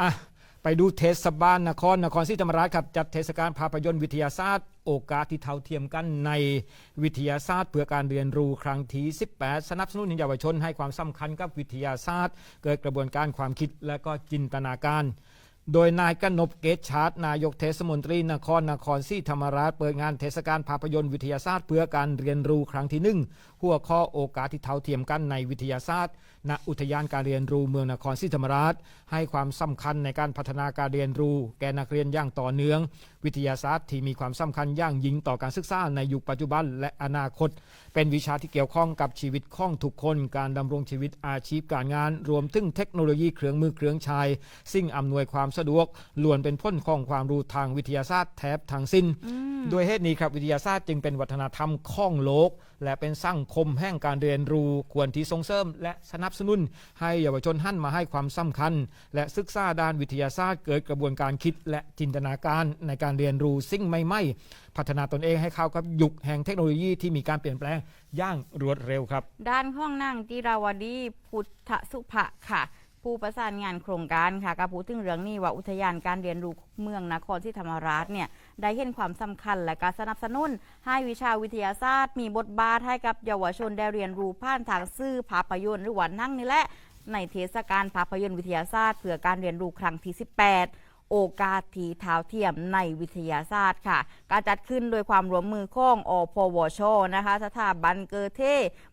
อะไปดูเทศบาลนครนครศรีธรรมราชครับจัดเทศกาลภาพยนตร์วิทยาศาสตร์ โอกาสที่เท่าเทียมกันในวิทยาศาสตร์ เพื่อการเรียนรู้ครั้งที่ 18 สนับสนุนเยาวชนให้ความสำคัญกับวิทยาศาสตร์ เกิดกระบวนการความคิดและก็จินตนาการ โดยนายกนบเกตชาร์ตนายกเทศมนตรีนครนครศรีธรรมราชเปิดงานเทศกาลภาพยนตร์วิทยาศาสตร์เพื่อการเรียนรู้ครั้งที่หนึ่งหัวข้อโอกาสที่เท่าเทียมกันในวิทยาศาสตร์ ณอุทยานการเรียนรู้เมืองนครศรีธรรมราช ให้ความสำคัญในการพัฒนาการเรียนรู้ แก่นักเรียนอย่างต่อเนื่อง วิทยาศาสตร์ที่มีความสำคัญอย่างยิ่งต่อการศึกษาในยุคปัจจุบันและอนาคต เป็นวิชาที่เกี่ยวข้องกับชีวิตของทุกคนการดำรงชีวิตอาชีพการงาน รวมถึงเทคโนโลยีเครื่องมือเครื่องใช้สิ่งอำนวยความสะดวกล้วนเป็นพ้นของความรู้ทางวิทยาศาสตร์แทบทั้งสิ้น ด้วยเหตุนี้ครับวิทยาศาสตร์จึงเป็นวัฒนธรรมของโลก และเป็นสังคมแห่งการเรียนรู้ควรที่ส่งเสริม และสนับสนุน ให้เยาวชนหันมาให้ความสำคัญ และศึกษาด้านวิทยาศาสตร์ เกิดกระบวนการคิดและจินตนาการในการเรียนรู้สิ่งใหม่ๆ พัฒนาตนเองให้เข้ากับยุคแห่งเทคโนโลยีที่มีการเปลี่ยนแปลงอย่างรวดเร็วครับ ด้านห้องนั่งจิราวดีพุทธสุภะค่ะ ผู้ประสานงานโครงการค่ะก็พูดถึงเรื่องนี้ว่าอุทยานการเรียนรู้เมืองนครศรีธรรมราชเนี่ยได้เห็นความสำคัญและการสนับสนุนให้วิชาวิทยาศาสตร์ มีบทบาทให้กับเยาวชนได้เรียนรู้ผ่านทางสื่อภาพยนตร์หรือว่านั่งนี่แหละในเทศกาลภาพยนตร์วิทยาศาสตร์เพื่อการเรียนรู้ครั้งที่ 18โอกาสทีเท้าเทียมในวิทยาศาสตร์ค่ะ การจัดขึ้นโดยความร่วมมือของอพวชนะคะ สถาบันเกอเท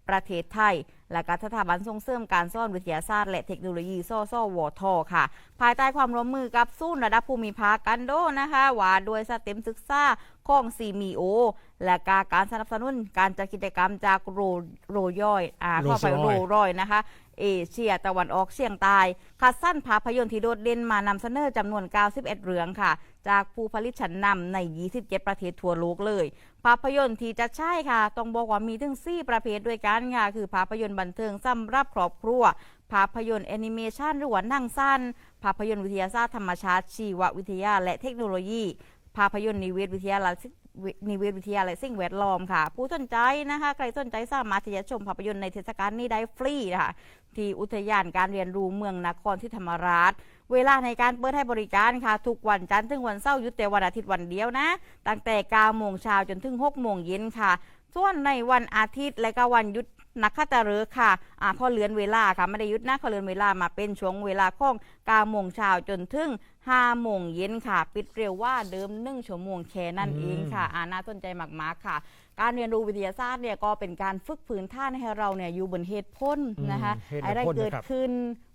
ประเทศไทย และก็สถาบันส่งเสริมการสอนวิทยาศาสตร์และเทคโนโลยีซ่อซ่อวทค่ะ ภายใต้ความร่วมมือกับศูนย์ระดับภูมิภาคกันโดนะคะว่าโดยสเต็มศึกษาของซีมีโอและกาการสนับสนุนการจัดกิจกรรมจากโรโรย่อยอ่าเข้าไปโรโรยรอยนะคะ เอเชียตะวันออกเฉียงใต้คัดสั้นภาพยนตร์ที่โดดเด่นมานำเสนอจำนวน 91 เรื่องค่ะ จากผู้ผลิตชั้นนำใน 27 ประเทศทั่วโลกเลย ภาพยนตร์ที่จะใช่ค่ะ ต้องบอกว่ามีถึง 4 ประเภทด้วยกันค่ะ คือภาพยนตร์บันเทิงสำหรับครอบครัว ภาพยนตร์แอนิเมชันหรือว่านั่งสั้น ภาพยนตร์วิทยาศาสตร์ธรรมชาติ ชีววิทยา และเทคโนโลยี ภาพยนตร์นิเวศวิทยาและนิเวศวิทยาและสิ่งแวดล้อมค่ะ ผู้สนใจนะคะ ใครสนใจสามารถที่จะชมภาพยนตร์ในเทศกาลนี้ได้ฟรีนะคะ ที่อุทยานการเรียนรู้เมืองนครที่ธรรมราช เวลาในการเปิดให้บริการค่ะ ทุกวันจันทร์ถึงวันเสาร์หยุดแต่วันอาทิตย์วันเดียวนะ ตั้งแต่9โมงเช้าจนถึง6โมงเย็นค่ะ ส่วนในวันอาทิตย์และก็วันหยุด นักขัตฤกษ์ค่ะอ่าพอเลือนเวลาค่ะไม่ได้หยุดนะเขาเลือนเวลามาเป็นช่วงเวลาของ9โมงเช้าจนถึง5โมงเย็นค่ะ ปิดเร็วว่าเดิม1ชั่วโมงแค่นั่นเองค่ะอ่าน่าสนใจมากๆค่ะ การเรียนรู้วิทยาศาสตร์เนี่ยก็เป็นการฝึกพื้นฐานให้เราเนี่ยอยู่บนเหตุผลนะคะอืมเหตุและอะไรผลเกิดนะครับขึ้น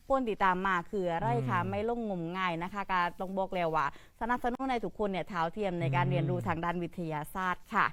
พ้นติดตามมาคืออะไรคะอืมไม่ลงงมง่ายนะคะการต้องบอกแล้วว่าสนับสนุนในทุกคนเนี่ยเท้าเทียมในการอืมเรียนรู้ทางด้านวิทยาศาสตร์ค่ะ